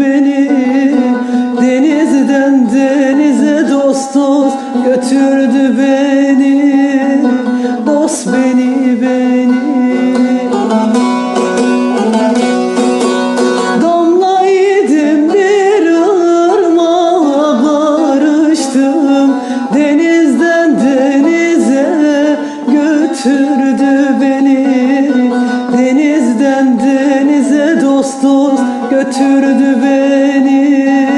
beni Denizden denize dost dost götürdü beni. Dost beni beni. Damlaydım bir ırmağa karıştım Denizden denize götürdü beni. Deniz dost dost götürdü beni.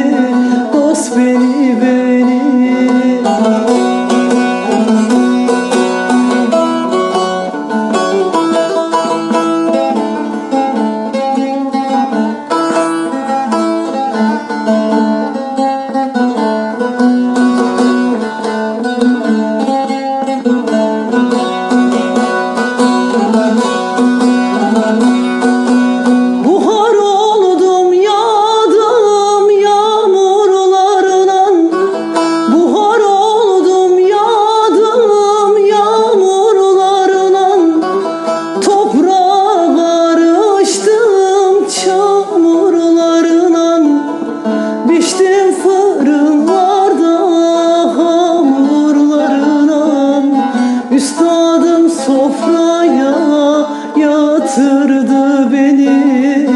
Yatırdı beni.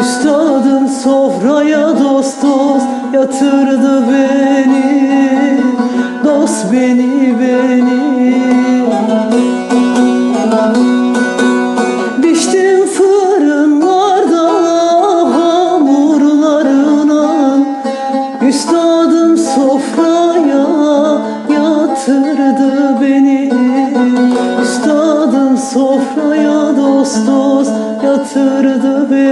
Üstadım sofraya dost dost yatırdı beni. Dost beni Üstadım sofraya